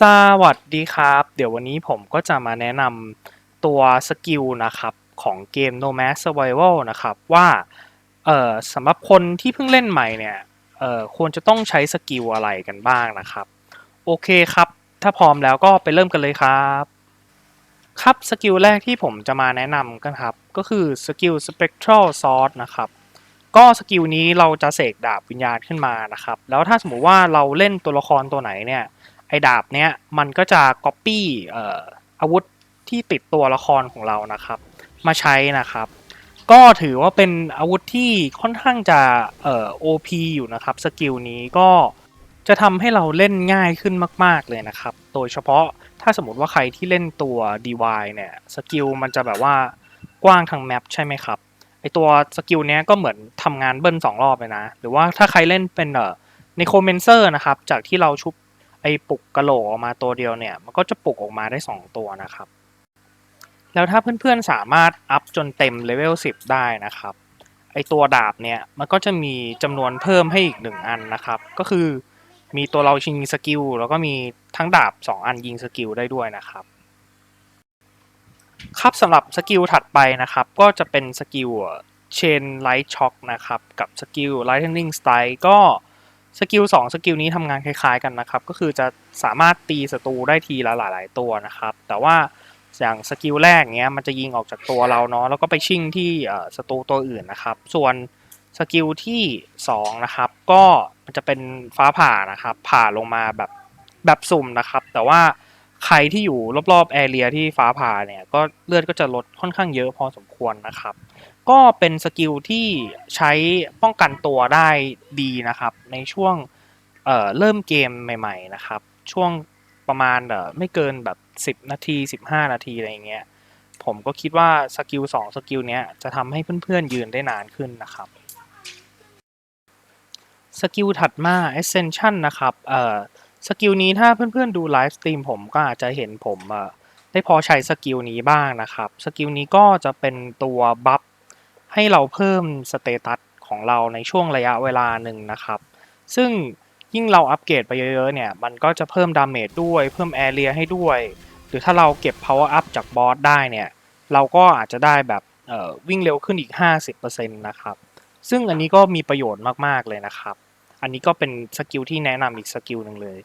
สวัสดีครับ เดี๋ยววันนี้ผมก็จะมาแนะนำตัวสกิลนะครับของเกม Nomad Survival นะครับว่าเอ่อสำหรับคนที่เพิ่งเล่นใหม่เนี่ยเอ่อควรจะต้องใช้สกิลอะไรกันบ้างนะครับ โอเคครับ ถ้าพร้อมแล้วก็ไปเริ่มกันเลยครับ ครับสกิลแรกที่ผมจะมาแนะนำกันครับ ก็คือสกิล Spectral Sword นะครับก็สกิลนี้เราจะเสกดาบวิญญาณขึ้นมานะครับ แล้วถ้าสมมุติว่าเราเล่นตัวละครตัวไหนเนี่ย ไอ้ดาบเนี้ยมันก็จะ Copy เอ่ออาวุธที่ติดตัวละครของเรานะครับ มาใช้นะครับ ก็ถือว่าเป็นอาวุธที่ค่อนข้างจะเอ่อ OP อยู่นะครับสกิลนี้ก็จะทำให้เราเล่นง่ายขึ้นมาก ๆเลยนะครับ โดยเฉพาะถ้าสมมติว่าใครที่เล่นตัว DY เนี่ยสกิลมันจะแบบว่ากว้างทางแมปใช่ไหมครับไอตัวสกิลเนี้ยก็เหมือนทำงานเบิ้ลสองรอบเลยนะ หรือว่าถ้าใครเล่นเป็นเอ่อในโคเมนเซอร์นะครับ จากที่เราชุบ ไอ้ปลุกกระโหลกออกมาตัวเดียวเนี่ย มันก็จะปลุกออกมาได้ 2 ตัวนะครับ แล้วถ้าเพื่อนๆสามารถอัพจนเต็มเลเวล10 ได้นะครับ ไอ้ตัวดาบเนี่ย มันก็จะมีจำนวนเพิ่มให้อีก 1 อันนะครับ ก็คือมีตัวเราชิงสกิลแล้วก็มีทั้งดาบ 2 อันยิงสกิลได้ด้วยนะครับครับสำหรับสกิลถัดไปนะครับ ก็จะเป็นสกิล Chain Light Shock นะครับ กับสกิล Lightning Strike ก็ สกิล2สกิลนี้ทำงานคล้ายๆกันนะครับ ก็คือจะสามารถตีศัตรูได้ทีละหลาย ๆ ตัวนะครับ แต่ว่าอย่างสกิลแรกเนี้ยมันจะยิงออกจากตัวเราเนาะแล้วก็ไปชิ่งที่ศัตรูตัวอื่นนะครับ ส่วนสกิลที่2นะครับก็มันจะเป็นฟ้าผ่านะครับ ผ่าลงมาแบบแบบสุ่มนะครับ แต่ว่าใครที่อยู่รอบๆแอเรียที่ฟ้าผ่าเนี่ยก็เลือดก็จะลดค่อนข้างเยอะพอสมควรนะครับ ก็เป็นสกิลที่ใช้ป้องกันตัวได้ดีนะครับ ในช่วงเเริ่มเกมใหม่ๆนะครับ ช่วงประมาณเอ่อไม่เกินแบบ 10 นาที 15 นาทีอะไรเงี้ยผมก็คิดว่าสกิล2สกิลเนี้ยจะทำให้เพื่อนๆยืนได้นานขึ้นนะครับสกิลถัดมา Ascension นะครับเอ่อสกิลนี้ถ้าเพื่อนๆดูไลฟ์สตรีมผมก็อาจจะเห็นผมได้พอใช้สกิลนี้บ้างนะครับ สกิลนี้ก็จะเป็นตัวบัฟ ให้เราเพิ่มสเตตัสของเราในช่วงระยะเวลาหนึ่งนะครับ ซึ่งยิ่งเราอัปเกรดไปเยอะๆเนี่ย มันก็จะเพิ่มดาเมจด้วย เพิ่มแอเรียให้ด้วย หรือถ้าเราเก็บ power up จากบอสได้เนี่ย เราก็อาจจะได้แบบวิ่งเร็วขึ้นอีก 50%นะครับ ซึ่งอันนี้ก็มีประโยชน์มากๆเลยนะครับ อันนี้ก็เป็นสกิลที่แนะนำอีกสกิลหนึ่งเลย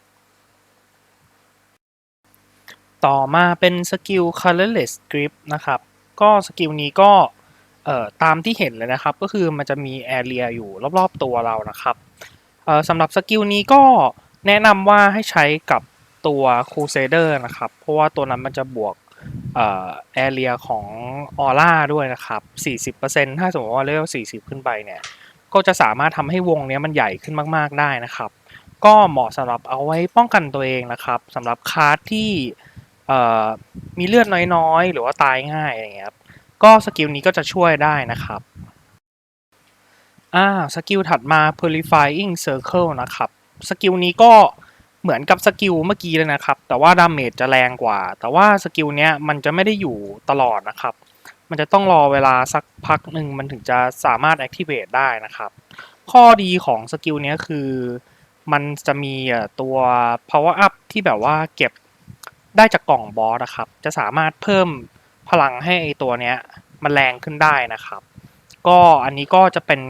ต่อมาเป็นสกิล colorless grip นะครับ ก็สกิลนี้ก็เอ่อตามที่เห็นเลยนะครับ ก็คือมันจะมีแอเรียอยู่รอบๆตัวเรานะครับเอ่อสำหรับสกิลนี้ก็แนะนำว่าให้ใช้กับตัว Crusader นะครับ เพราะว่าตัวนั้นมันจะบวกเอ่อแอเรียของออร่าด้วยนะครับ 40%ถ้าสมมติว่าเลเวล40 ขึ้นไปเนี่ยก็จะสามารถทำให้วงนี้มันใหญ่ขึ้นมากๆได้นะครับ ก็เหมาะสำหรับเอาไว้ป้องกันตัวเองนะครับสำหรับคาร์ดที่มีเลือดน้อยๆ หรือว่าตายง่ายอะไรเงี้ยครับ ก็สกิลนี้ก็จะช่วยได้นะครับอ่าสกิลถัดมา purifying circle นะครับสกิลนี้ก็เหมือนกับสกิลเมื่อกี้เลยนะครับ แต่ว่าดาเมจจะแรงกว่า แต่ว่าสกิลเนี้ยมันจะไม่ได้อยู่ตลอดนะครับ มันจะต้องรอเวลาสักพักหนึ่งมันถึงจะสามารถ activate ได้นะครับ ข้อดีของสกิลเนี้ยคือมันจะมีอ่อตัว power up ที่แบบว่าเก็บได้จากกล่องบอสนะครับ จะสามารถเพิ่ม พลังให้ไอตัวเนี้ยมันแรงขึ้นได้นะครับ ก็อันนี้ก็จะเป็น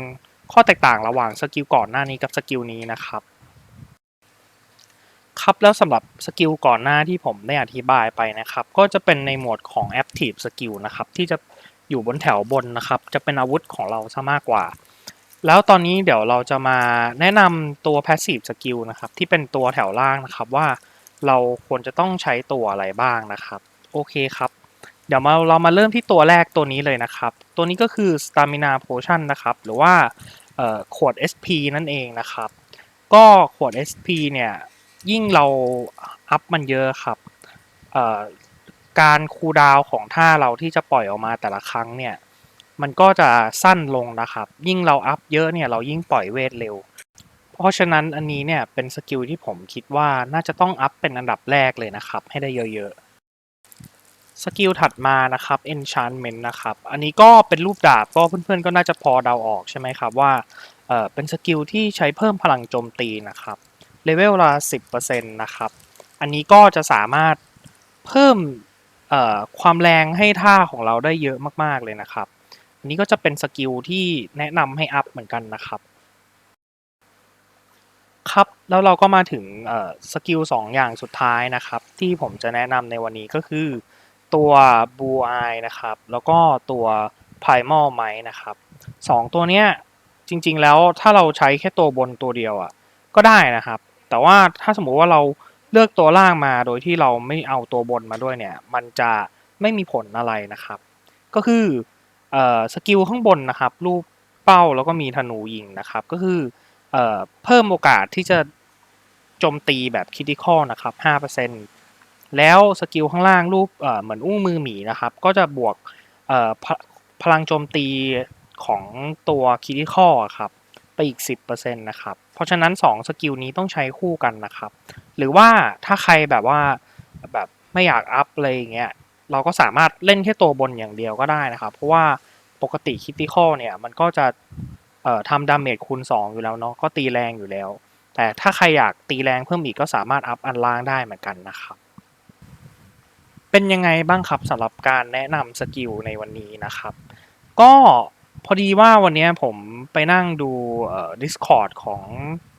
ข้อแตกต่างระหว่างสกิลก่อนหน้านี้กับสกิลนี้นะครับ ครับแล้วสำหรับสกิลก่อนหน้าที่ผมได้อธิบายไปนะครับ ก็จะเป็นในหมวดของ Active Skill นะครับ ที่จะอยู่บนแถวบนนะครับ จะเป็นอาวุธของเราซะมากกว่า แล้วตอนนี้เดี๋ยวเราจะมาแนะนำตัว Passive Skill นะครับ ที่เป็นตัวแถวล่างนะครับว่าเราควรจะต้องใช้ตัวอะไรบ้างนะครับ โอเคครับ เดี๋ยวมาเรามาเริ่มที่ตัวแรกตัวนี้เลยนะครับ ตัวนี้ก็คือ Stamina Potion นะครับ หรือว่าเอ่อขวด SP นั่นเองนะครับ ก็ขวด SP เนี่ยยิ่งเราอัพมันเยอะครับการคูดาวของท่าเราที่จะปล่อยออกมาแต่ละครั้งเนี่ยมันก็จะสั้นลงนะครับ ยิ่งเราอัพเยอะเนี่ยเรายิ่งปล่อยเวทเร็ว เพราะฉะนั้นอันนี้เนี่ยเป็นสกิลที่ผมคิดว่าน่าจะต้องอัพเป็นอันดับแรกเลยนะครับ ให้ได้เยอะๆ สกิลถัดมานะครับ enchantment นะครับ อันนี้ก็เป็นรูปดาบก็เพื่อนๆก็น่าจะพอเดาออกใช่ไหมครับว่าเออเป็นสกิลที่ใช้เพิ่มพลังโจมตีนะครับเลเวลละ10%นะครับ อันนี้ก็จะสามารถเพิ่มความแรงให้ท่าของเราได้เยอะมากๆเลยนะครับ อันนี้ก็จะเป็นสกิลที่แนะนำให้อัพเหมือนกันนะครับครับ แล้วเราก็มาถึงสกิลสองอย่างสุดท้ายนะครับ ที่ผมจะแนะนำในวันนี้ก็คือ ตัว Blue Eye นะครับ แล้วก็ตัว Primal Might นะครับสองตัวเนี้ยจริงๆแล้วถ้าเราใช้แค่ตัวบนตัวเดียวอะก็ได้นะครับ แต่ว่าถ้าสมมุติว่าเราเลือกตัวล่างมาโดยที่เราไม่เอาตัวบนมาด้วยเนี่ย มันจะไม่มีผลอะไรนะครับ ก็คือเออสกิลข้างบนนะครับ รูปเป้าแล้วก็มีธนูยิงนะครับ ก็คือเออเพิ่มโอกาสที่จะโจมตีแบบคิติคอลนะครับ5% แล้วสกิลข้างล่างรูปเหมือนอุ้งมือหมีนะครับ ก็จะบวกพลังโจมตีของตัวคิติคอครับไปอีก 10%นะครับ เพราะฉะนั้น 2 สกิลนี้ต้องใช้คู่กันนะครับ หรือว่าถ้าใครแบบว่าแบบไม่อยากอัพอะไรอย่างเงี้ย เราก็สามารถเล่นแค่ตัวบนอย่างเดียวก็ได้นะครับ เพราะว่าปกติคิติคอเนี่ยมันก็จะทำดาเมจคูณ 2 อยู่แล้วเนาะ ก็ตีแรงอยู่แล้ว แต่ถ้าใครอยากตีแรงเพิ่มอีกก็สามารถอัพอันล่างได้เหมือนกันนะครับ เป็นยังไงบ้างครับสำหรับการแนะนำสกิลในวันนี้นะครับ ก็พอดีว่าวันนี้ผมไปนั่งดูเอ่อ Discord ของ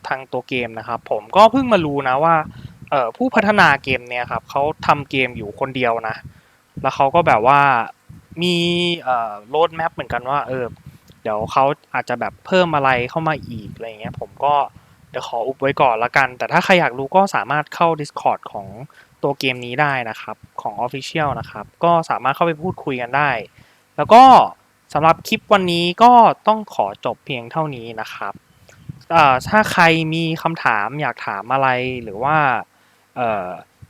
ทางตัวเกมนะครับ ผมก็เพิ่งมารู้นะว่าเอ่อผู้พัฒนาเกมเนี่ยครับเขาทำเกมอยู่คนเดียวนะ แล้วเขาก็แบบว่ามีเอ่อโรดแมปเหมือนกันว่าเออเดี๋ยวเขาอาจจะแบบเพิ่มอะไรเข้ามาอีกอะไรเงี้ยผมก็เดี๋ยวขออุบไว้ก่อนละกัน แต่ถ้าใครอยากรู้ก็สามารถเข้า Discord ของตัวเกมนี้ได้นะครับ ของ Official นะครับ ก็สามารถเข้าไปพูดคุยกันได้ แล้วก็สำหรับคลิปวันนี้ก็ต้องขอจบเพียงเท่านี้นะครับถ้าใครมีคำถามอยากถามอะไรหรือว่า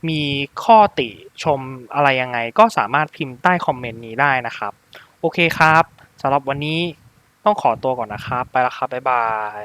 มีข้อติชมอะไรยังไง ก็สามารถพิมพ์ใต้คอมเมนต์นี้ได้นะครับ โอเคครับสำหรับวันนี้ต้องขอตัวก่อนนะครับ ไปแล้วครับ บ๊ายบาย